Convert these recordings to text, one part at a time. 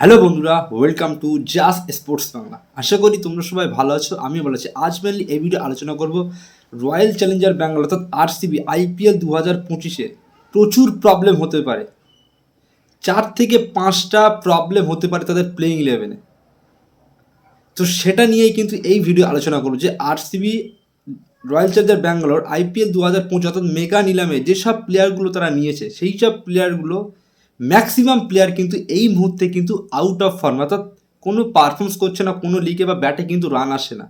Hello বন্ধুরা welcome to জাস sports Bangla আশা করি তোমরা সবাই ভালো আছো আমি ভালো আছি। আজ মেনলি এই ভিডিও আলোচনা করব রয়্যাল চ্যালেঞ্জার ব্যাঙ্গালোর অর্থাৎ আরসিবি আইপিএল দু হাজার পঁচিশে। প্রচুর প্রবলেম হতে পারে। চার থেকে পাঁচটা প্রবলেম হতে পারে তাদের প্লেইং ইলেভেনে তো সেটা নিয়েই কিন্তু এই ভিডিও আলোচনা করব যে RCB royal challenger Bangalore IPL দু হাজার পঁচিশ, অর্থাৎ মেগা নিলামে যেসব প্লেয়ারগুলো তারা নিয়েছে, সেই সব প্লেয়ারগুলো ম্যাক্সিমাম প্লেয়ার কিন্তু এই মুহূর্তে কিন্তু আউট অফ ফর্ম অর্থাৎ কোনো পারফর্মস করছে না, কোনো লিগে বা ব্যাটে কিন্তু রান আসে না।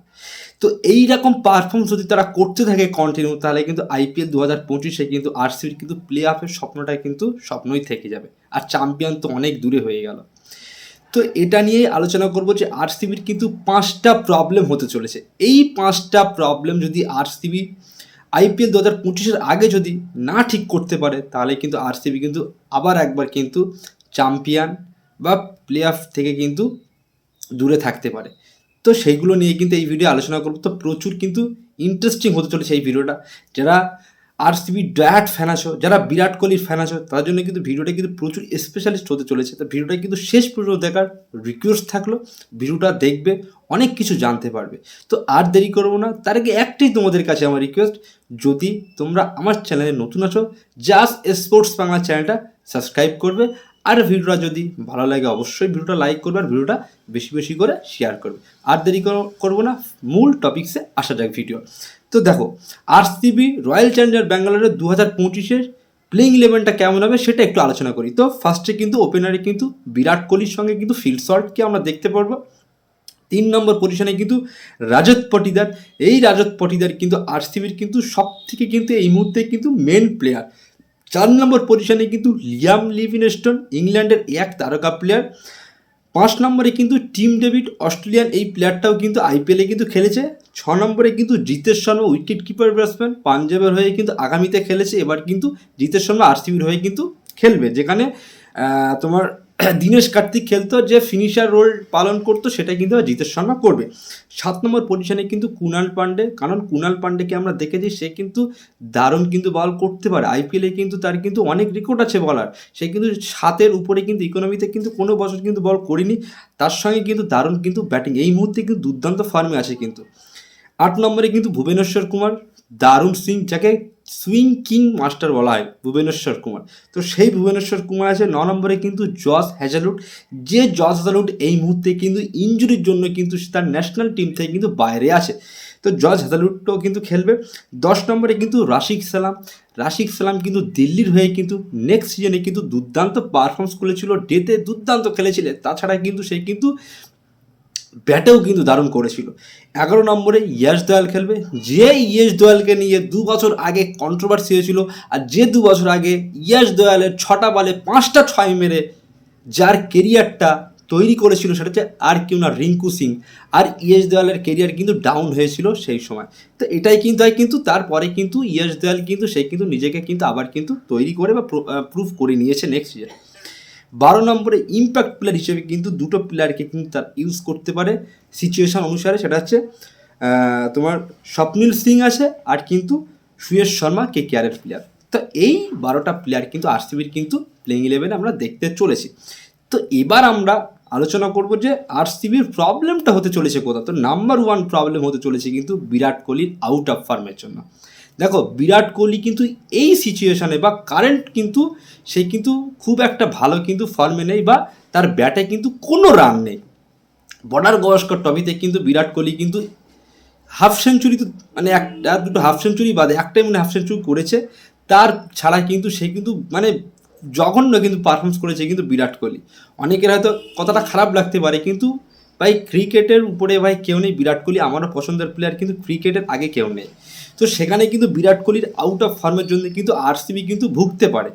তো এই রকম পারফর্মস যদি তারা করতে থাকে কন্টিনিউ তাহলে কিন্তু আইপিএল দু হাজার পঁচিশে কিন্তু আরসিবির কিন্তু প্লে অফের স্বপ্নটা কিন্তু স্বপ্নই থেকে যাবে। আর চ্যাম্পিয়ন তো অনেক দূরে হয়ে গেল। তো এটা নিয়ে আলোচনা করব যে আরসিবির কিন্তু পাঁচটা প্রবলেম হতে চলেছে। এই পাঁচটা প্রবলেম যদি আরসিবি আইপিএল দু হাজার পঁচিশের আগে যদি না ঠিক করতে পারে, তাহলে কিন্তু আরসিবি কিন্তু আবার একবার কিন্তু চ্যাম্পিয়ন বা প্লে অফ থেকে কিন্তু দূরে থাকতে পারে। তো সেইগুলো নিয়ে কিন্তু এই ভিডিও আলোচনা করব। তো প্রচুর কিন্তু ইন্টারেস্টিং হতে চলেছে এই ভিডিওটা যারা আরসিবি ডায়াট ফ্যান আছো, যারা বিরাট কোহলির ফ্যান আছো তার জন্য কিন্তু ভিডিওটা কিন্তু প্রচুর স্পেশালিস্ট হতে চলেছে। তো ভিডিওটা কিন্তু শেষ পর্যন্ত দেখার রিকোয়েস্ট থাকল, ভিডিওটা দেখবে, অনেক কিছু জানতে পারবে। তো আর দেরি করব না, তার আগে একটাই তোমাদের কাছে আমার রিকোয়েস্ট যদি তোমরা আমার চ্যানেলে নতুন আছো জাস্ট স্পোর্টস বাংলা চ্যানেলটা সাবস্ক্রাইব করবে, আর ভিডিওটা যদি ভালো লাগে, অবশ্যই ভিডিওটা লাইক করবে, আর ভিডিওটা বেশি বেশি করে শেয়ার করবে। আর দেরি কর- করব না, মূল টপিক্সে আসা যাক ভিডিও তো দেখো আরসিবি রয়্যাল চ্যালেঞ্জার ব্যাঙ্গালোরের দু হাজার পঁচিশের প্লেইং ইলেভেনটা কেমন হবে সেটা একটু আলোচনা করি। তো ফার্স্টে কিন্তু ওপেনারে কিন্তু বিরাট কোহলির সঙ্গে কিন্তু ফিল্ড শটকে আমরা দেখতে পারব। তিন নম্বর পজিশনে কিন্তু রাজত পটিদার। এই রাজত পটিদার কিন্তু আরসিবির কিন্তু সব থেকে কিন্তু এই মুহূর্তে কিন্তু মেন প্লেয়ার চার নম্বর পজিশনে কিন্তু লিয়াম লিভিনস্টন ইংল্যান্ডের এক তারকা প্লেয়ার পাঁচ নম্বরে কিন্তু টিম ডেভিড অস্ট্রেলিয়ান এই প্লেয়ারটাও কিন্তু আইপিএলে কিন্তু খেলেছে। ছ নম্বরে কিন্তু Jitesh Sharma wicket keeper batsman পাঞ্জাবের হয়ে কিন্তু আগামীতে খেলেছে। এবার কিন্তু জিতেশ শর্মা আরসিবির হয়ে কিন্তু খেলবে। যেখানে তোমার দীনেশ কার্তিক খেলতো, যে ফিনিশার রোল পালন করতো সেটা কিন্তু জিতেশ শর্মা করবে। সাত নম্বর পজিশনে কিন্তু কুনাল পান্ডে, কারণ কুনাল পান্ডেকে আমরা দেখেছি, সে কিন্তু দারুণ কিন্তু বল করতে পারে। আইপিএলে কিন্তু তার কিন্তু অনেক রেকর্ড আছে বলার। সে কিন্তু সাতের উপরে কিন্তু ইকোনমিতে কিন্তু কোনো বছর কিন্তু বল করিনি। তার সঙ্গে কিন্তু দারুণ কিন্তু ব্যাটিং এই মুহূর্তে কিন্তু দুর্দান্ত ফর্মে আছে কিন্তু। আট নম্বরে কিন্তু ভুবনেশ্বর কুমার, দারুণ সিং, যাকে সুইং কিং মাস্টার বলা হয়, ভুবনেশ্বর কুমার। তো সেই ভুবনেশ্বর কুমার আছে, ন নম্বরে কিন্তু জস হ্যাজালুড যে জস হ্যাজালুড এই মুহূর্তে কিন্তু ইঞ্জুরির জন্য কিন্তু তার ন্যাশনাল টিম থেকে কিন্তু বাইরে আছে। তো জজ হ্যাজালুডও কিন্তু খেলবে। দশ নম্বরে কিন্তু রাশিক সালাম। রাশিক সালাম কিন্তু দিল্লির হয়ে কিন্তু নেক্সট সিজনে কিন্তু দুর্দান্ত পারফরমেন্স করেছিল, ডেতে দুর্দান্ত খেলেছিলেন তাছাড়া কিন্তু সে কিন্তু ব্যাটেও কিন্তু দারুণ করেছিল। এগারো নম্বরে ইয়াশ দয়াল খেলবে। যে ইয়াশ দয়ালকে নিয়ে দু বছর আগে কন্ট্রোভার্সি হয়েছিল আর যে দু বছর আগে ইয়াশ দয়ালের ছটা বলে পাঁচটা ছয় মেরে যার কেরিয়ারটা তৈরি করেছিল সেটা হচ্ছে আর কেউ না রিঙ্কু সিং। আর ইয়েশ দয়ালের কেরিয়ার কিন্তু ডাউন হয়েছিল সেই সময়। তো এটাই কিন্তু হয় কিন্তু তারপরে কিন্তু ইয়েশ দয়াল কিন্তু সে কিন্তু নিজেকে কিন্তু আবার কিন্তু তৈরি করে বা প্রুভ করে নিয়েছে নেক্সট ইয়ার বারো নম্বরে ইম্প্যাক্ট প্লেয়ার হিসেবে কিন্তু দুটো প্লেয়ারকে কিন্তু তার ইউজ করতে পারে সিচুয়েশন অনুসারে। সেটা হচ্ছে তোমার স্বপ্নীল সিং আছে আর কিন্তু সুয়েশ শর্মা কে কেয়ারের প্লেয়ার তো এই বারোটা প্লেয়ার কিন্তু আরসিবির কিন্তু প্লেইং ইলেভেনে আমরা দেখতে চলেছি। তো এবার আমরা আলোচনা করব যে আরসিবির প্রবলেমটা হতে চলেছে কোথাও তো নাম্বার ওয়ান প্রবলেম হতে চলেছে কিন্তু বিরাট কোহলির আউট অফ ফার্মের জন্য। দেখো, বিরাট কোহলি কিন্তু এই সিচুয়েশনে বা কারেন্ট কিন্তু সে কিন্তু খুব একটা ভালো কিন্তু ফর্মে নেই বা তার ব্যাটে কিন্তু কোনো রান নেই। বর্ডার গভস্কর ট্রফিতে কিন্তু বিরাট কোহলি কিন্তু হাফ সেঞ্চুরি তো মানে একটা দুটো হাফ সেঞ্চুরি বাদে, একটাই মানে হাফ সেঞ্চুরি করেছে। তার ছাড়া কিন্তু সে কিন্তু মানে জঘন্য কিন্তু পারফরমেন্স করেছে কিন্তু বিরাট কোহলি। অনেকের হয়তো কথাটা খারাপ লাগতে পারে কিন্তু ভাই, ক্রিকেটের উপরে ভাই কেউ নেই, বিরাট কোহলি আমারও পছন্দের প্লেয়ার কিন্তু ক্রিকেটের আগে কেউ নেই। তো সেখানে কিন্তু বিরাট কোহলির আউট অফ ফর্মের জন্য কিন্তু আরসিবি কিন্তু ভুগতে পারে।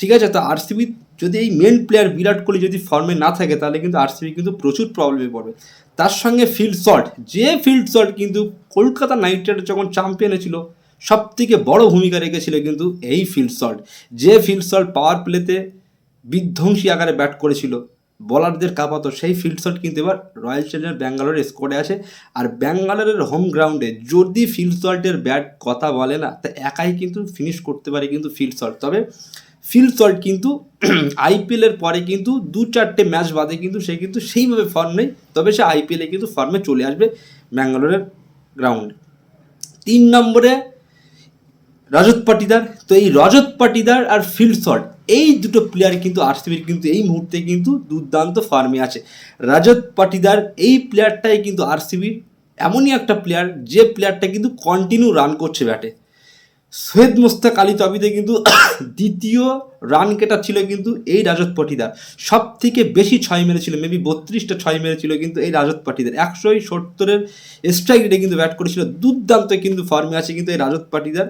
ঠিক আছে? তো আরসিবি যদি এই মেন প্লেয়ার বিরাট কোহলি যদি ফর্মে না থাকে, তাহলে কিন্তু আরসিবি কিন্তু প্রচুর প্রবলেমে পড়বে। তার সঙ্গে ফিল্ড শট যে ফিল্ড শট কিন্তু কলকাতা নাইট রাইডার যখন চ্যাম্পিয়ন ছিল সব থেকে বড় ভূমিকা রেখেছিল কিন্তু এই ফিল্ড শট যে ফিল্ড শট পাওয়ার প্লেতে বিধ্বংসী আকারে ব্যাট করেছিল বলারদের কাঁপাতো সেই ফিল্ড শট কিন্তু এবার রয়্যাল চ্যালেঞ্জার ব্যাঙ্গালোরের স্কোয়াডে আছে আর ব্যাঙ্গালোরের হোম গ্রাউন্ডে যদি ফিল্ড শটের ব্যাট কথা বলে না, তা একাই কিন্তু ফিনিশ করতে পারে কিন্তু ফিল্ড শট তবে ফিল্ড সল্ট কিন্তু আইপিএলের পরে কিন্তু দু চারটে ম্যাচ বাদে কিন্তু সে কিন্তু সেইভাবে ফর্ম নেই। তবে সে আইপিএলে কিন্তু ফর্মে চলে আসবে ব্যাঙ্গালোরের গ্রাউন্ডে তিন নম্বরে রজত পাটিদার। তো এই রজত পাটিদার আর ফিল্ড শট এই দুটো প্লেয়ার কিন্তু আরসিবির কিন্তু এই মুহূর্তে কিন্তু দুর্দান্ত ফর্মে আছে। রাজত পাটিদার এই প্লেয়ারটাই কিন্তু আরসিবির এমনই একটা প্লেয়ার যে প্লেয়ারটা কিন্তু কন্টিনিউ রান করছে ব্যাটে। সৈয়দ মোস্তাক আলী তবিতে কিন্তু দ্বিতীয় রান কেটার ছিল কিন্তু এই রাজত পাটিদার। সব থেকে বেশি ছয় মেরেছিল মেবি বত্রিশটা ছয় মেরেছিল কিন্তু এই রাজত পাটিদার। একশোই সত্তরের স্ট্রাইক রেটে কিন্তু ব্যাট করেছিল। দুর্দান্ত কিন্তু ফর্মে আছে কিন্তু এই রাজত পাটিদার।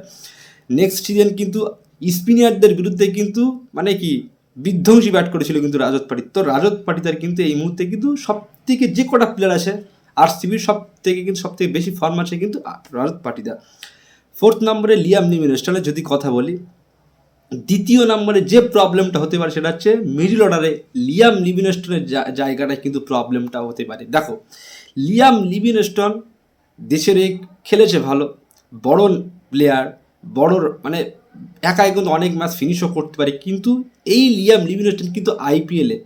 নেক্সট সিজন কিন্তু স্পিনারদের বিরুদ্ধে কিন্তু মানে কি, বিধ্বংসী ব্যাট করেছিল কিন্তু রাজত পাটি তো রাজত পাটিদার কিন্তু এই মুহূর্তে কিন্তু সব থেকে যে কটা প্লেয়ার আছে আর সিবির সব থেকে কিন্তু সব থেকে বেশি ফর্ম আছে কিন্তু রাজত পাটিদার ফোর্থ নম্বরে লিয়াম নিমিনেস্টনের যদি কথা বলি, দ্বিতীয় নম্বরে যে প্রবলেমটা হতে পারে সেটা হচ্ছে মিডিল অর্ডারে লিয়াম লিভিনস্টনের জায়গাটায় কিন্তু প্রবলেমটা হতে পারে। দেখো, লিয়াম লিভিনস্টন দেশের এক খেলেছে ভালো, বড় প্লেয়ার বড় মানে একাই কিন্তু অনেক ম্যাচ ফিনিশও করতে পারে, কিন্তু এই লিয়াম লিভিনস্টন কিন্তু আইপিএলে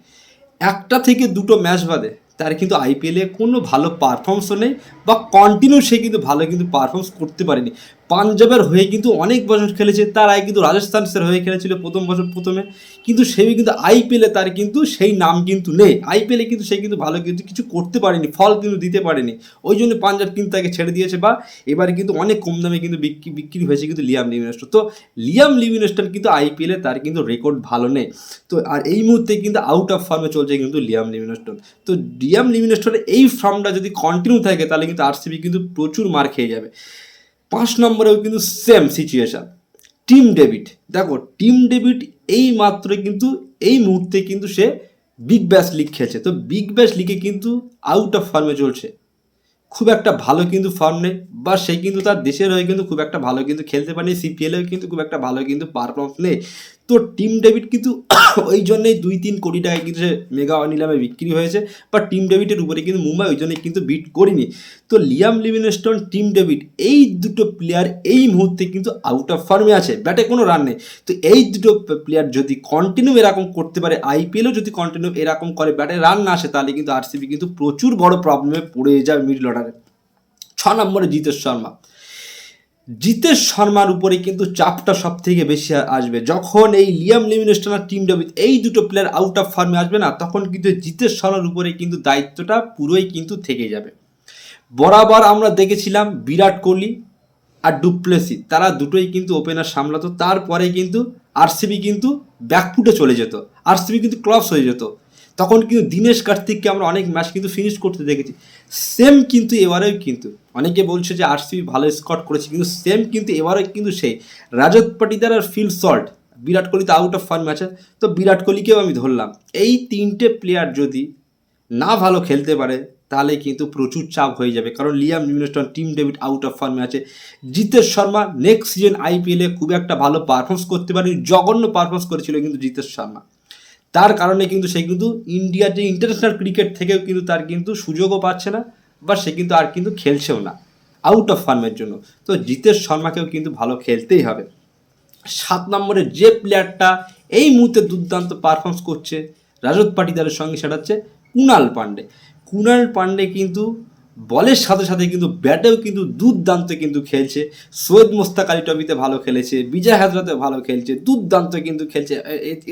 একটা থেকে দুটো ম্যাচ বাদে, তার কিন্তু আইপিএলে কোনো ভালো পারফর্মসও নেই বা কন্টিনিউ সে কিন্তু ভালো কিন্তু পারফরমেন্স করতে পারেনি। পাঞ্জাবের হয়ে কিন্তু অনেক বছর খেলেছে, তার আগে কিন্তু রাজস্থান রাজস্থানসের হয়ে খেলেছিল প্রথম বছর প্রথমে। কিন্তু সে কিন্তু আইপিএলে তার কিন্তু সেই নাম কিন্তু নেই। আইপিএলে কিন্তু সে কিন্তু ভালো কিন্তু কিছু করতে পারেনি, ফল কিন্তু দিতে পারেনি। ওই জন্য পাঞ্জাব কিন্তু তাকে ছেড়ে দিয়েছে বা এবারে কিন্তু অনেক কম দামে কিন্তু বিক্রি বিক্রি হয়েছে কিন্তু লিয়াম লিভিনস্টন তো লিয়াম লিভিনস্টন কিন্তু আইপিএলে তার কিন্তু রেকর্ড ভালো নেই। তো আর এই মুহূর্তে কিন্তু আউট অফ ফর্মে চলছে কিন্তু লিয়াম লিভিনস্টন তো লিয়াম লিভিনস্টনের এই ফর্মটা যদি কন্টিনিউ থাকে, তাহলে কিন্তু আরসিবি কিন্তু প্রচুর মার খেয়ে যাবে। পাঁচ নম্বরেও কিন্তু সেম সিচুয়েশান টিম ডেভিড দেখো টিম ডেভিড এই মাত্র কিন্তু এই মুহূর্তে কিন্তু সে বিগ ব্যাশ লিগ খেলছে। তো বিগ ব্যাশ লিগে কিন্তু আউট অফ ফর্মে চলছে। খুব একটা ভালো কিন্তু ফর্ম নেই, বা সে কিন্তু তার দেশের হয়ে কিন্তু খুব একটা ভালো কিন্তু খেলতে পারেনি সিপিএলেও কিন্তু খুব একটা ভালো কিন্তু পারফরমেন্স নেই। তো টিম ডেভিড কিন্তু ওই জন্যই দুই তিন কোটি টাকায় কিন্তু সে মেগা নিলামে বিক্রি হয়েছে বা টিম ডেভিডের উপরে কিন্তু মুম্বাই ওই জন্যই কিন্তু বিট করিনি। তো লিয়াম লিভিনস্টন, টিম ডেভিড, এই দুটো প্লেয়ার এই মুহূর্তে কিন্তু আউট অফ ফর্মে আছে, ব্যাটে কোনো রান নেই। তো এই দুটো প্লেয়ার যদি কন্টিনিউ এরকম করতে পারে আইপিএলও যদি কন্টিনিউ এরকম করে, ব্যাটে রান না আসে, তাহলে কিন্তু আরসিবি কিন্তু প্রচুর বড় প্রবলেমে পড়ে যাবে মিডল অর্ডারে ছ নম্বরে জিতেশ শর্মা। জিতেশ শর্মার উপরে কিন্তু চাপটা সব থেকে বেশি আসবে। যখন এই লিয়াম লিমিনেস্টন আর টিম ডেভিড এই দুটো প্লেয়ার আউট অফ ফর্মে আসবে না, তখন কিন্তু জিতেশ শর্মার উপরে কিন্তু দায়িত্বটা পুরোই কিন্তু থেকে যাবে। বরাবর আমরা দেখেছিলাম বিরাট কোহলি আর ডুপ্লেসি, তারা দুটোই কিন্তু ওপেনার সামলাতো, তারপরে কিন্তু আরসিবি কিন্তু ব্যাকফুটে চলে যেত। আরসিবি কিন্তু ক্লস হয়ে যেত। তখন কিন্তু দীনেশ কার্তিককে আমরা অনেক ম্যাচ কিন্তু ফিনিশ করতে দেখেছি। সেম কিন্তু এবারেও কিন্তু। অনেকে বলছে যে আরসিবি ভালো স্কট করেছে, কিন্তু সেম কিন্তু এবারেও কিন্তু সেই রাজত পাটিদার আর ফিল সল্ট, বিরাট কোহলি তো আউট অফ ফার্ম আছে, তো বিরাট কোহলিকেও আমি ধরলাম। এই তিনটে প্লেয়ার যদি না ভালো খেলতে পারে, তাহলে কিন্তু প্রচুর চাপ হয়ে যাবে। কারণ Liam Livingstone Tim David out of ফর্মে আছে। জিতেশ শর্মা নেক্সট সিজন আইপিএলে খুব একটা ভালো পারফরমেন্স করতে পারেনি, জঘন্য পারফরমেন্স করেছিল কিন্তু জিতেশ শর্মা। তার কারণে কিন্তু সে কিন্তু ইন্ডিয়ার যে ইন্টারন্যাশনাল ক্রিকেট থেকেও কিন্তু তার কিন্তু সুযোগও পাচ্ছে না, বা সে কিন্তু আর কিন্তু খেলছেও না আউট অফ ফার্মের জন্য। তো জিতেশ শর্মাকেও কিন্তু ভালো খেলতেই হবে। সাত নম্বরে যে প্লেয়ারটা এই মুহূর্তে দুর্দান্ত পারফর্মস করছে রাজত পাটিদারের সঙ্গে সেটা হচ্ছে কুনাল পান্ডে। কুনাল পান্ডে কিন্তু বলের সাথে সাথে কিন্তু ব্যাটেও কিন্তু দুর্দান্ত কিন্তু খেলছে। সৈয়দ মোস্তাক আলী ট্রফিতে ভালো খেলেছে, বিজয় হাজরাতে ভালো খেলছে, দুর্দান্ত কিন্তু খেলছে।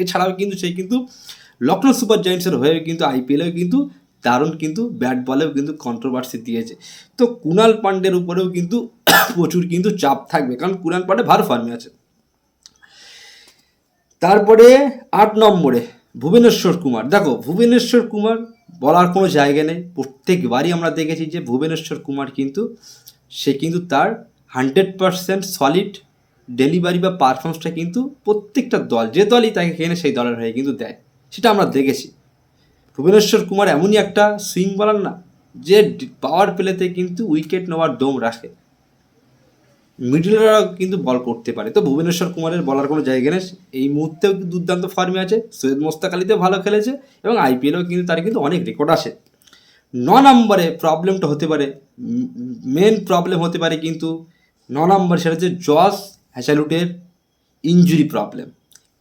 এছাড়াও কিন্তু সে কিন্তু লখনৌ সুপার জায়েন্টসের হয়ে কিন্তু আইপিএলেও কিন্তু দারুণ কিন্তু ব্যাট বলেও কিন্তু কন্ট্রোভার্সি দিয়েছে। তো কুনাল পান্ডের উপরেও কিন্তু প্রচুর কিন্তু চাপ থাকবে, কারণ কুনাল পান্ডে ভালো ফর্মে আছে। তারপরে আট নম্বরে ভুবনেশ্বর কুমার। দেখো, ভুবনেশ্বর কুমার বলার কোনো জায়গা নেই। প্রত্যেকবারই আমরা দেখেছি যে ভুবনেশ্বর কুমার কিন্তু, সে কিন্তু তার হান্ড্রেড পারসেন্ট সলিড ডেলিভারি বা পারফরমেন্সটা কিন্তু প্রত্যেকটা দল, যে দলই তাকে কেনে সেই দলের হয়ে কিন্তু দেয়। সেটা আমরা দেখেছি। ভুবনেশ্বর কুমার এমনই একটা সুইং বলার না, যে পাওয়ার প্লেতে কিন্তু উইকেট নেওয়ার দম রাখে। মিডলরাও কিন্তু বল করতে পারে। তো ভুবনেশ্বর কুমারের বলার কোনো জায়গা নেই। এই মুহূর্তেও দুর্দান্ত ফর্মে আছে। সৈয়দ মোস্তাক আলীতেও ভালো খেলেছে এবং আইপিএলেও কিন্তু তার কিন্তু অনেক রেকর্ড আছে। ন নম্বরে প্রবলেমটা হতে পারে। মেন প্রবলেম হতে পারে কিন্তু ন নম্বর সেটা হচ্ছে জস হ্যাচালুটের ইঞ্জুরি প্রবলেম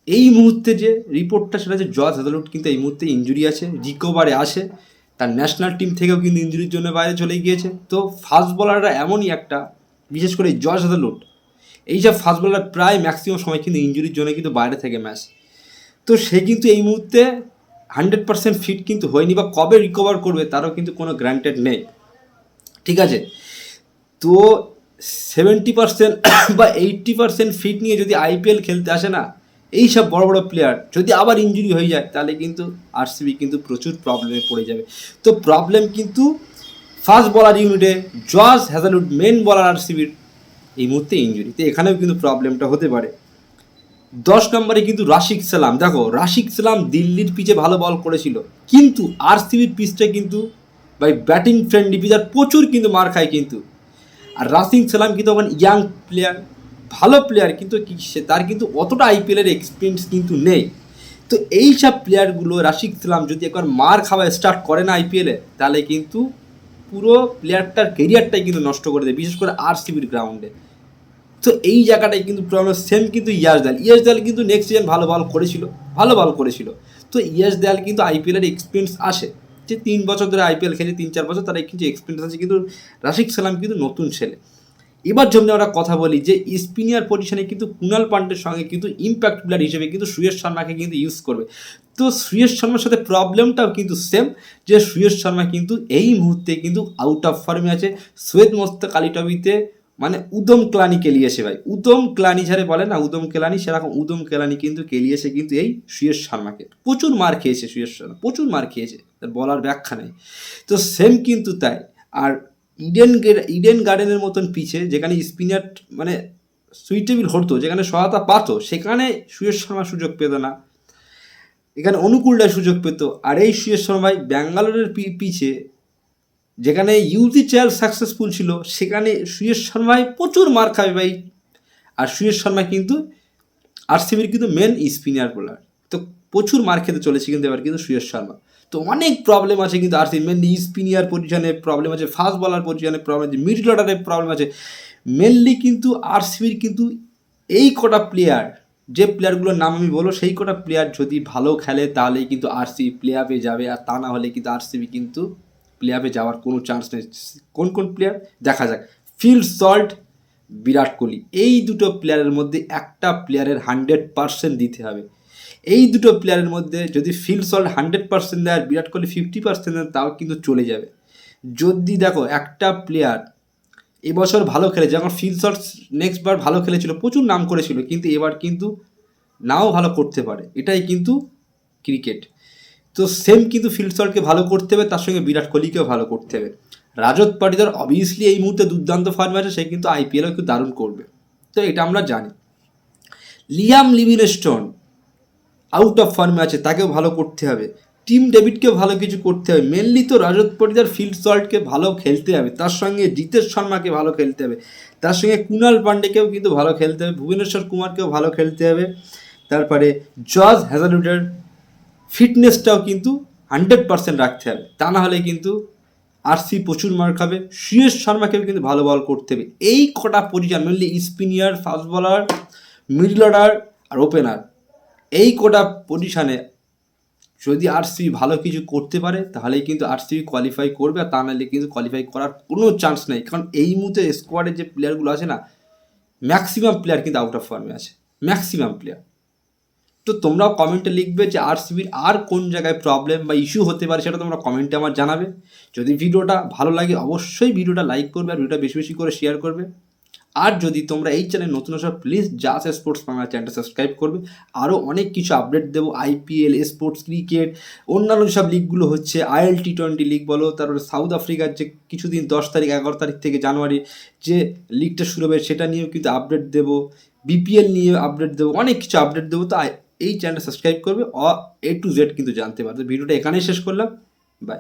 এই মুহূর্তে যে রিপোর্টটা সেটা হচ্ছে জজ হেদালুট কিন্তু এই মুহূর্তে ইঞ্জুরি আছে। রিকভারে আসে। তার ন্যাশনাল টিম থেকেও কিন্তু ইঞ্জুরির জন্য বাইরে চলে গিয়েছে। তো ফাস্ট বলাররা এমনই একটা বিশেষ করে জজ হেদালুট এইসব ফাস্ট বলার প্রায় ম্যাক্সিমাম সময় কিন্তু ইঞ্জুরির জন্য কিন্তু বাইরে থেকে ম্যাচ তো সে কিন্তু এই মুহূর্তে হান্ড্রেড পার্সেন্ট ফিট কিন্তু হয়নি বা কবে রিকভার করবে তারও কিন্তু কোনো গ্রান্টেড নেই। ঠিক আছে? তো সেভেন্টি পার্সেন্ট বা এইট্টি পার্সেন্ট ফিট নিয়ে যদি আইপিএল খেলতে আসে না, এই সব বড় বড় প্লেয়ার যদি আবার ইঞ্জুরি হয়ে যায়, তাহলে কিন্তু আরসিবি কিন্তু প্রচুর প্রবলেমে পড়ে যাবে। তো প্রবলেম কিন্তু ফার্স্ট বলার ইউনিটে জজ হ্যাজালুড মেন বলার আরসিবির এই মুহূর্তে ইঞ্জুরি তো। এখানেও কিন্তু প্রবলেমটা হতে পারে। দশ নম্বরে কিন্তু রাশিক সালাম। দেখো, রাশিক সালাম দিল্লির পিচে ভালো বল করেছিল। কিন্তু আরসিবির পিচটা কিন্তু বাই ব্যাটিং ফ্রেন্ডলি পিচ আর প্রচুর কিন্তু মার খায় কিন্তু। আর রাশিক সালাম কিন্তু এখন ইয়াং প্লেয়ার ভালো প্লেয়ার কিন্তু সে, তার কিন্তু অতটা আইপিএলের এক্সপিরিয়েন্স কিন্তু নেই। তো এই সব প্লেয়ারগুলো রাশিক সালাম যদি একবার মার খাওয়া স্টার্ট করে না আইপিএলে তাহলে কিন্তু পুরো প্লেয়ারটার কেরিয়ারটাই কিন্তু নষ্ট করে দেয়, বিশেষ করে আরসিবির গ্রাউন্ডে তো এই জায়গাটায় কিন্তু প্রবলেম সেম কিন্তু ইয়াস দেয়াল ইয়াস দেয়াল কিন্তু নেক্সট সিজন ভালো বল করেছিল, ভালো বল করেছিল। তো ইয়াস দেয়াল কিন্তু আইপিএলের এক্সপিরিয়েন্স আসে। যে তিন বছর ধরে আইপিএল খেলে, তিন চার বছর তার কিন্তু এক্সপিরিয়েন্স আছে কিন্তু রাশিক সালাম কিন্তু নতুন ছেলে। এবার যদি আমরা কথা বলি যে স্পিনিয়ার পজিশনে কিন্তু কুনাল পান্ডের সঙ্গে কিন্তু ইম্প্যাক্ট প্লেয়ার হিসেবে কিন্তু সুয়েশ শর্মাকে কিন্তু ইউজ করবে। তো সুয়েশ শর্মার সাথে প্রবলেমটাও কিন্তু সেম যে সুয়েশ শর্মা কিন্তু এই মুহূর্তে কিন্তু আউট অফ ফর্মে আছে। সৈয়দ মোস্তাক আলী টবিতে মানে উদম ক্লানি কেলিয়েছে ভাই। উদম ক্লানি যারে বলে না, উদম কেলানি, সেরকম উদম কেলানি কিন্তু কেলিয়েছে কিন্তু এই সুয়েশ শর্মাকে। প্রচুর মার খেয়েছে সুয়েশ শর্মা, প্রচুর মার খেয়েছে, তার বলার ব্যাখ্যা নেই। তো সেম কিন্তু তাই। আর ইডেন ইডেন গার্ডেনের মতন পিছে যেখানে স্পিনার মানে সুইটেবল হতো, যেখানে সহায়তা পাতো, সেখানে সুয়েশ শর্মা সুযোগ পেত না। এখানে অনুকূলটা সুযোগ পেত। আর এই শর্মা ভাই ব্যাঙ্গালোরের পিছে যেখানে ইউজি চেয়ার সাকসেসফুল ছিল, সেখানে সুয়েশ শর্মায় প্রচুর মার খাবে ভাই। আর সুয়েশ শর্মা কিন্তু আরসিবির কিন্তু মেন স্পিনার বোলার তো প্রচুর মার খেতে চলেছে কিন্তু এবার কিন্তু সুয়েশ শর্মা। তো অনেক প্রবলেম আছে কিন্তু আরসিবি মেনলি স্পিনিয়ার পজিশনে প্রবলেম আছে ফাস্ট বলার পজিশনে প্রবলেম আছে মিডল অর্ডারে প্রবলেম আছে। মেনলি কিন্তু আরসিবির কিন্তু এই কটা প্লেয়ার যে প্লেয়ারগুলোর নাম আমি বলো সেই কটা প্লেয়ার যদি ভালো খেলে, তাহলেই কিন্তু আরসিবি প্লে অফে যাবে, আর তা না হলে কিন্তু আরসিবি কিন্তু প্লে অফে যাওয়ার কোনো চান্স নেই। কোন কোন প্লেয়ার দেখা যাক। Phil Salt Virat Kohli. এই দুটো প্লেয়ারের মধ্যে একটা প্লেয়ারের হান্ড্রেড পার্সেন্ট দিতে হবে। এই দুটো প্লেয়ারের মধ্যে যদি ফিল্ড সল্ট হান্ড্রেড পার্সেন্ট দেয় আর বিরাট কোহলি ফিফটি পার্সেন্ট দেয়, তাও কিন্তু চলে যাবে। যদি দেখো একটা প্লেয়ার এবছর ভালো খেলে যেমন ফিল্ড শট নেক্সট বার ভালো খেলেছিল, প্রচুর নাম করেছিল, কিন্তু এবার কিন্তু নাও ভালো করতে পারে, এটাই কিন্তু ক্রিকেট তো সেম কিন্তু ফিল্ড শটকে ভালো করতে হবে, তার সঙ্গে বিরাট কোহলিকেও ভালো করতে হবে। রাজত পাটিদার অবভিয়াসলি এই মুহূর্তে দুর্দান্ত ফর্মে আছে, সে কিন্তু আইপিএলও একটু দারুণ করবে। তো এটা আমরা জানি। লিয়াম লিভিনস্টোন আউট অফ ফর্মে আছে, তাকেও ভালো করতে হবে। টিম ডেভিডকে ভালো কিছু করতে হবে। মেনলি তো রাজত পটিদার ফিল্ড সল্টকে ভালো খেলতে হবে। তার সঙ্গে জিতেশ শর্মাকে ভালো খেলতে হবে। তার সঙ্গে কুনাল পান্ডেকেও কিন্তু ভালো খেলতে হবে। ভুবনেশ্বর কুমারকেও ভালো খেলতে হবে। তারপরে জজ হ্যাজারুডের ফিটনেসটাও কিন্তু হান্ড্রেড পার্সেন্ট রাখতে হবে। তা না হলে কিন্তু আরসি প্রচুর মার খাবে সুয়েশ শর্মাকেও কিন্তু ভালো বল করতে হবে। এই কটা position mainly spinner fast bowler middle order আর ওপেনার এই কটা পজিশনে যদি আরসিবি ভালো কিছু করতে পারে, তাহলেই কিন্তু আরসিবি কোয়ালিফাই করবে, আর তা নাহলে কিন্তু কোয়ালিফাই করার কোনো চান্স নেই। কারণ এই মুহূর্তে স্কোয়াডের যে প্লেয়ারগুলো আছে না ম্যাক্সিমাম প্লেয়ার কিন্তু আউট অফ ফর্মে আছে। ম্যাক্সিমাম প্লেয়ার তো তোমরাও কমেন্টে লিখবে যে আরসিবির আর কোন জায়গায় প্রবলেম বা ইস্যু হতে পারে সেটা তোমরা কমেন্টে আমার জানাবে। যদি ভিডিওটা ভালো লাগে, অবশ্যই ভিডিওটা লাইক করবে, আর ভিডিওটা বেশি বেশি করে শেয়ার করবে। আর যদি তোমরা এই চ্যানেল নতুন আসো প্লিজ জাস স্পোর্টস বাংলা চ্যানেলটা সাবস্ক্রাইব করবে। আরও অনেক কিছু আপডেট দেবো আইপিএল স্পোর্টস ক্রিকেট অন্যান্য সব লিগগুলো হচ্ছে আইএল টি টোয়েন্টি লিগ বলো, তারপরে সাউথ আফ্রিকার যে কিছুদিন, দশ তারিখ, এগারো তারিখ থেকে জানুয়ারি যে লিগটা শুরু হবে, সেটা নিয়েও কিন্তু আপডেট দেবো বিপিএল নিয়ে আপডেট দেবো, অনেক কিছু আপডেট দেবো তো এই চ্যানেলটা সাবস্ক্রাইব করবে। অ এ টু জেড কিন্তু জানতে পারবে। ভিডিওটা এখানেই শেষ করলাম। বাই